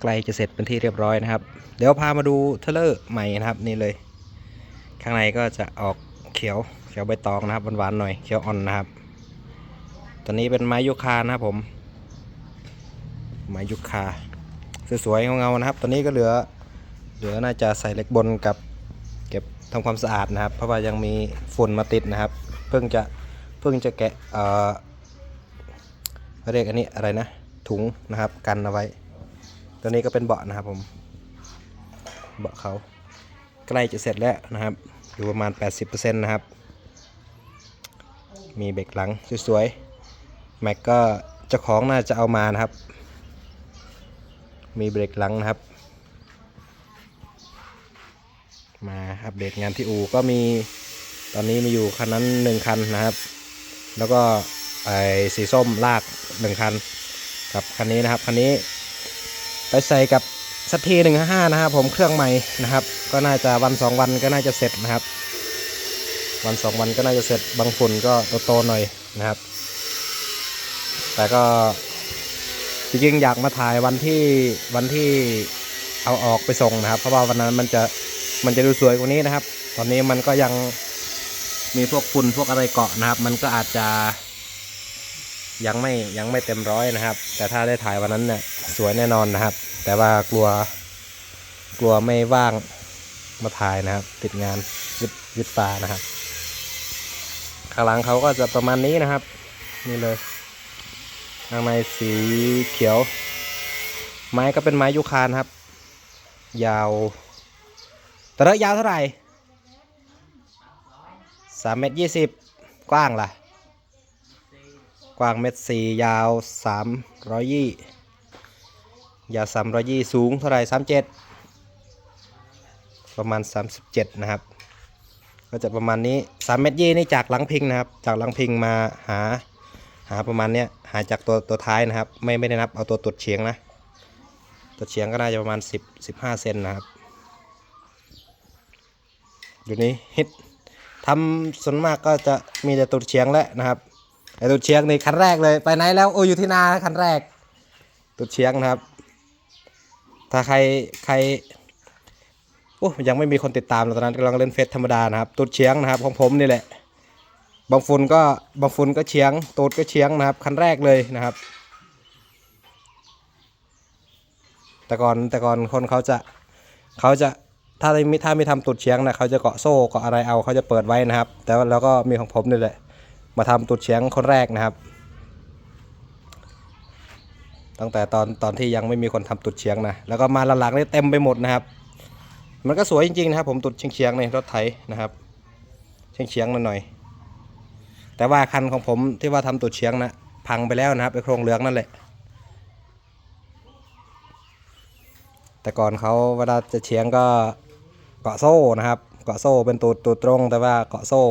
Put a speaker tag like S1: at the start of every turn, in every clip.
S1: ใกล้จะเสร็จเป็นที่เรียบร้อยนะครับ เดี๋ยวพามาดูเทเลอร์ใหม่นะครับนี่เลย ข้างในก็จะออกเขียวเขียวใบตองนะครับหวานๆหน่อยเขียวอ่อนนะครับ ตัวนี้เป็นไม้ยูคานะครับผม ไม้ยูคาสวยๆเงาๆนะครับ ตัวนี้ก็เหลือเหลือน่าจะใส่เหล็กบนกับเก็บทำความสะอาดนะครับ เพราะว่ายังมีฝุ่นมาติดนะครับ เพิ่งจะเพิ่งจะแกะเอ่อเรียกอันนี้อะไรนะถุงนะครับกันเอาไว้ ตัวนี้ก็เป็นเบาะนะครับผมเบาะเขาใกล้จะเสร็จแล้วนะครับ อยู่ประมาณ 80%นะครับ มีเบรกหลังสวยๆแม็กก็เจ้าของน่าจะเอามานะครับ มีเบรกหลังนะครับ มาอัปเดตงานที่อู่ก็มีตอนนี้มีอยู่คันนั้นหนึ่งคันนะครับ แล้วก็ไอ้สีส้มลากหนึ่งคันกับคันนี้นะครับคันนี้ ไปใส่กับสัตทีหนึ่งห้านะครับผมเครื่องใหม่นะครับ ก็น่าจะวันสองวันก็น่าจะเสร็จนะครับ วันสองวันก็น่าจะเสร็จบางฝุ่นก็โตๆหน่อยนะครับ แต่ก็จริงๆอยากมาถ่ายวันที่วันที่เอาออกไปส่งนะครับ เพราะว่าวันนั้นมันจะมันจะดูสวยกว่านี้นะครับ ตอนนี้มันก็ยังมีพวกฝุ่นพวกอะไรเกาะนะครับ มันก็อาจจะ ยังไม่ยังไม่เต็มร้อยนะครับ แต่ถ้าได้ถ่ายวันนั้นเนี่ยสวยแน่นอนนะครับ แต่ว่ากลัวกลัวไม่ว่างมาถ่ายนะครับ ติดงานยึดยึดตานะครับข้างหลังเขาก็จะประมาณนี้นะครับ นี่เลยข้างในสีเขียว ไม้ก็เป็นไม้ยูคานครับ ยาวแต่ระยาวเท่าไหร่สามเมตรยี่สิบกว้างล่ะ กว้างเมตรสี่ยาวสามร้อยยี่ยาวสามร้อยยี่สูงเท่าไหร่สามเจ็ดประมาณสามสิบเจ็ดนะครับ ก็จะประมาณนี้สามเมตรยี่นี่จากหลังพิงนะครับ จากหลังพิงมาหาหาประมาณเนี้ยหาจากตัวตัวท้ายนะครับ ไม่ไม่ได้นับเอาตัวตุดเฉียงนะตุดเฉียงก็น่าจะประมาณ10 15เซนนะครับอยู่นี้ฮิตทำส่วนมากก็จะมีแต่ตุดเฉียงแหละนะครับ ไอตุดเฉียงนี่คันแรกเลยไปไหนแล้วโอ้อยู่ที่นาคันแรกตุดเฉียงนะครับ ถ้าใครใครโอ้ยังไม่มีคนติดตามเลยตอนนั้นกำลังเล่นเฟซธรรมดานะครับตุดเฉียงนะครับของผมนี่แหละ บางฝุ่นก็บางฝุ่นก็เฉียงตูดก็เฉียงนะครับ คันแรกเลยนะครับ แต่ก่อนแต่ก่อนคนเขาจะเขาจะถ้าไม่ถ้าไม่ทำตูดเฉียงนะเขาจะเกาะโซ่เกาะอะไรเอาเขาจะเปิดไว้นะครับ แต่ว่าแล้วก็มีของผมนี่แหละ มาทำตูดเฉียงคนแรกนะครับ ตั้งแต่ตอนตอนที่ยังไม่มีคนทำตูดเฉียงนะแล้วก็มาหลังๆนี่เต็มไปหมดนะครับ มันก็สวยจริงๆนะครับ ผมตูดเฉียงๆในรถไถนะครับเฉียงๆหน่อยๆแต่ว่าคันของผมที่ว่าทำตูดเฉียงนะพังไปแล้วนะครับไอโครงเหลืองนั่นแหละแต่ก่อนเขาเวลาจะเฉียงก็เกาะโซ่นะครับ เกาะโซ่เป็นตูดตูดตรงแต่ว่าเกาะโซ่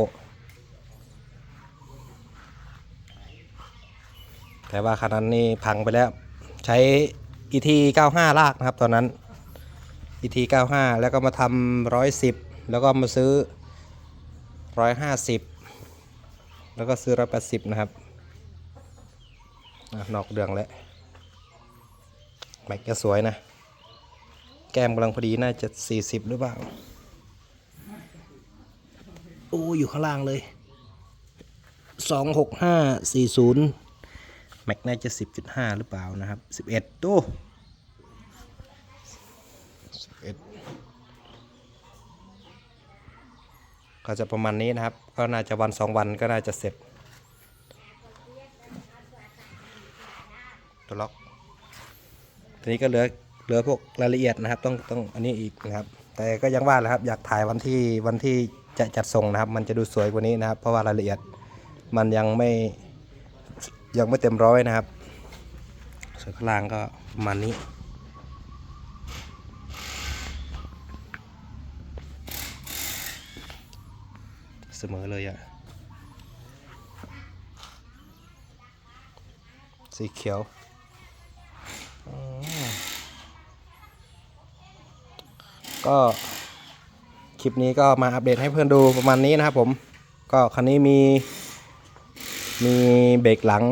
S1: แต่ว่าคันนั้นนี่พังไปแล้ว ใช้ ET 95ลากนะครับ ตอนนั้น ET 95แล้วก็มาทำ110แล้วก็มาซื้อ150แล้วก็ซื้อร้อยแปดสิบนะครับนอกเรื่องแล้วแม็กก็สวยนะ แก้มกำลังพอดีน่าจะสี่สิบหรือเปล่าโอ้อยู่ข้างล่างเลยสองหกห้าสี่ศูนย์ แม็กน่าจะสิบจุดห้าหรือเปล่านะครับสิบเอ็ดตู้สิบเอ็ดก็จะประมาณนี้นะครับ ก็น่าจะวันสองวันก็น่าจะเสร็จ ตัวล็อกทีนี้ก็เหลือเหลือพวกรายละเอียดนะครับ ต้องต้องอันนี้อีกนะครับ แต่ก็ยังว่าแหละครับอยากถ่ายวันที่วันที่จะจัดส่งนะครับ มันจะดูสวยกว่านี้นะครับ เพราะว่ารายละเอียดมันยังไม่ ยังไม่เต็มร้อยนะครับ ส่วนข้างล่างก็ประมาณนี้ เสมอเลยอะสีเขียวก็คลิปนี้ก็มาอัปเดตให้เพื่อนดูประมาณนี้นะครับผม ก็คันนี้มี มีเบรกหลัง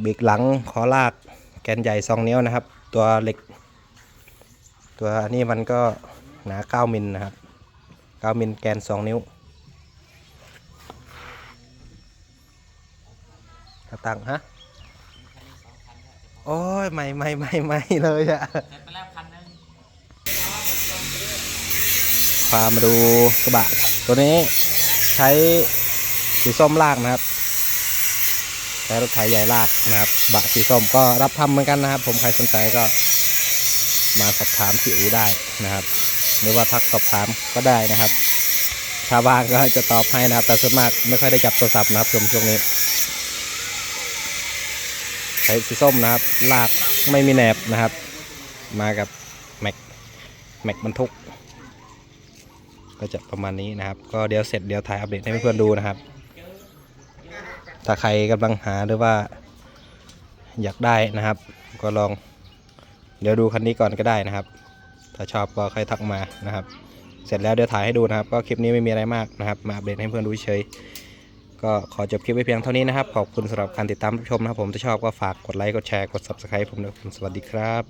S1: เบรกหลังขอลากแกนใหญ่2นิ้วนะครับ ตัวเหล็ก ตัวนี้มันก็หนา9มิลนะครับ9มิลแกน2นิ้วกระตังฮะโอ้ยไม่ไม่ไม่ไม่เลยอะ
S2: เสร็จไปแล้วคันหนึง
S1: พามาดูกระบะ ตัวนี้ใช้ สีส้มลากนะครับใช้รถไถใหญ่ลากนะครับ บะสีส้มก็รับทำเหมือนกันนะครับ ผมใครสนใจก็มาสอบถามที่อูได้นะครับ หรือว่าทักสอบถามก็ได้นะครับ ถ้าว่างก็จะตอบให้นะครับ แต่ส่วนมากไม่ค่อยได้จับโทรศัพท์นะครับช่วงช่วงนี้ใช้สีส้มนะครับ ลากไม่มีแหนบนะครับ มากับแม็กแม็กบรรทุก ก็จะประมาณนี้นะครับ ก็เดี๋ยวเสร็จเดี๋ยวถ่ายอัปเดตให้เพื่อนๆดูนะครับ ถ้าใครกำลังหาหรือว่าอยากได้นะครับ ก็ลอง เดี๋ยวดูคันนี้ก่อนก็ได้นะครับ ถ้าชอบก็ค่อยทักมานะครับ เสร็จแล้วเดี๋ยวถ่ายให้ดูนะครับ ก็คลิปนี้ไม่มีอะไรมากนะครับ มาอัปเดตให้เพื่อนดูเฉยก็ขอจบคลิปไว้เพียงเท่านี้นะครับ ขอบคุณสำหรับการติดตามรับชมนะครับผมถ้าชอบก็ฝากกดไลค์กดแชร์กด subscribe ผมด้วยสวัสดีครับ